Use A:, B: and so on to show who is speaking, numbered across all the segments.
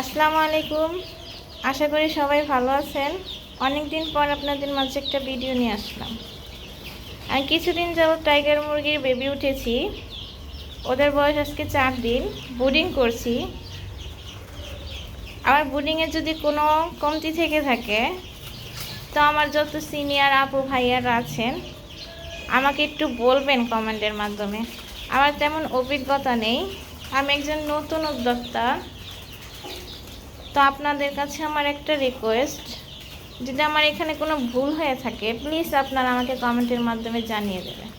A: আসসালামু আলাইকুম। আশা করি সবাই ভালো আছেন। অনেক দিন পর আপনাদের মাঝে একটা ভিডিও নিয়ে আসলাম। আমি কিছুদিন যাবত টাইগার মুরগির বেবি উঠেছি। ওদের বয়স আজকে চার দিন। বোর্ডিং করছি। আমার বোর্ডিংয়ে যদি কোনো কমতি থেকে থাকে, তো আমার যত সিনিয়র আপু ভাইয়ারা আছেন, আমাকে একটু বলবেন কমেন্টের মাধ্যমে। আমার তেমন অভিজ্ঞতা নেই। আমি একজন নতুন উদ্যোক্তা। তো আপনাদের কাছে আমার একটা রিকোয়েস্ট যদি আমার এখানে কোনো ভুল হয়ে থাকে প্লিজ আপনারা আমাকে কমেন্টের মাধ্যমে জানিয়ে দেবেন।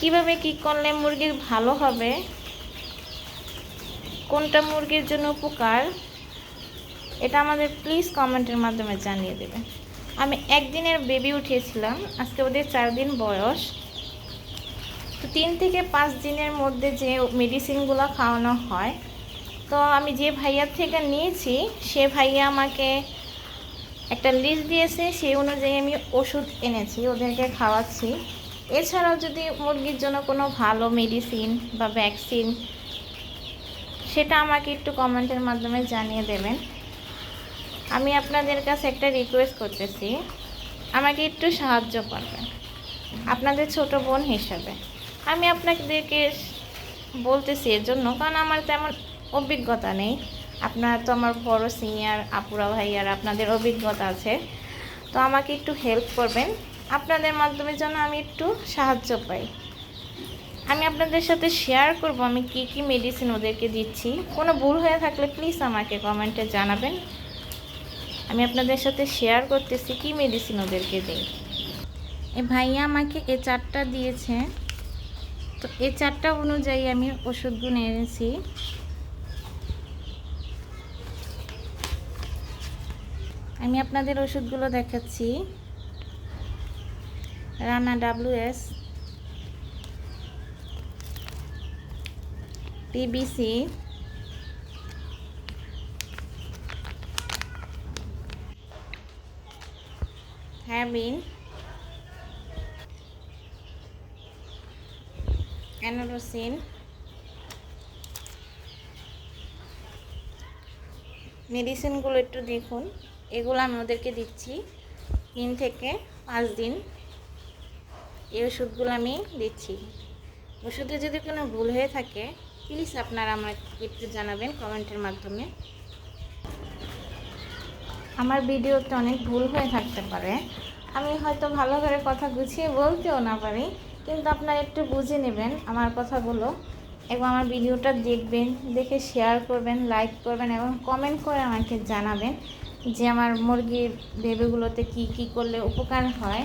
A: কীভাবে কি করলে মুরগির ভালো হবে? কোনটা মুরগির জন্য উপকার? এটা আমাদের প্লিজ কমেন্টের মাধ্যমে জানিয়ে দেবে আমি একদিনের বেবি উঠিয়েছিলাম, আজকে ওদের চার দিন বয়স। তো তিন থেকে পাঁচ দিনের মধ্যে যে মেডিসিনগুলো খাওয়ানো হয় তো আমি যে ভাইয়ার থেকে নিয়েছি, সে ভাইয়া আমাকে একটা লিস্ট দিয়েছে, সেই অনুযায়ী আমি ওষুধ এনেছি, ওদেরকে খাওয়াচ্ছি। এছাড়াও যদি মুরগির জন্য কোনো ভালো মেডিসিন বা ভ্যাকসিন সেটা আমাকে একটু কমেন্টের মাধ্যমে জানিয়ে দেবেন। আমি আপনাদের কাছে একটা রিকোয়েস্ট করতেছি, আমাকে একটু সাহায্য করবেন, আপনাদের ছোট বোন হিসাবে। আমি আপনাদেরকে বলতেছি এর জন্য, কারণ আমার তেমন অভিজ্ঞতা নেই। আপনার তো আমার বড় সিনিয়র আপুরা ভাইয়ার, আপনাদের অভিজ্ঞতা আছে। তো আমাকে একটু হেল্প করবেন। আপনাদের মাধ্যমে যেন আমি একটু সাহায্য পাই। আমি আপনাদের সাথে শেয়ার করব, আমি কি কি মেডিসিন ওদেরকে দিচ্ছি। কোনো ভুল হয়ে থাকলে প্লিজ আমাকে কমেন্টে জানাবেন। আমি আপনাদের সাথে শেয়ার করতেছি কি মেডিসিন ওদেরকে দিই। এ ভাইয়া আমাকে এ চারটা দিয়েছে। তো এ চারটা অনুযায়ী আমি ওষুধগুলো এনেছি। আমি আপনাদের ওষুধগুলো দেখাচ্ছি। রানা ডাব্লিউএস পিবিসি হ্যাবিন। অ্যানোরোসিন। মেডিসিনগুলো একটু দেখুন। এগুলো আমি ওদেরকে দিচ্ছি তিন থেকে পাঁচ দিন। এই ওষুধগুলো আমি দিচ্ছি। ওষুধে যদি কোনো ভুল হয়ে থাকে প্লিজ আপনারা আমাকে একটু জানাবেন কমেন্টের মাধ্যমে। আমার ভিডিওতে অনেক ভুল হয়ে থাকতে পারে। আমি হয়তো ভালো করে কথা গুছিয়ে বলতেও না পারি, কিন্তু আপনারা একটু বুঝে নেবেন আমার কথাগুলো। এবং আমার ভিডিওটা দেখবেন, দেখে শেয়ার করবেন লাইক করবেন এবং কমেন্ট করে আমাকে জানাবেন যে আমার মুরগির বেবিগুলোতে কি কি করলে উপকার হয়,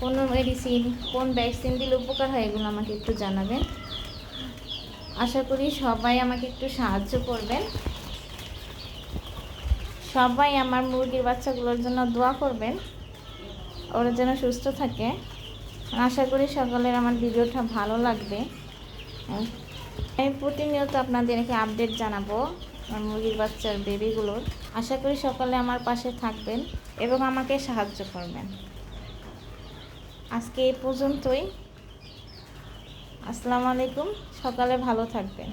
A: কোন মেডিসিন কোন ভ্যাকসিন দিলে উপকার হয় এগুলো আমাকে একটু জানাবেন। আশা করি সবাই আমাকে একটু সাহায্য করবেন। সবাই আমার মুরগির বাচ্চাগুলোর জন্য দোয়া করবেন, ওরা যেন সুস্থ থাকে। আশা করি সকলের আমার ভিডিওটা ভালো লাগবে। আমি প্রতিনিয়ত আপনাদেরকে আপডেট জানাব আমার মুরগির বাচ্চার বেবিগুলোর আশা করি সকালে আমার পাশে থাকবেন এবং আমাকে সাহায্য করবেন। আজকে এই পর্যন্তই। আসসালামু আলাইকুম। সকালে ভালো থাকবেন।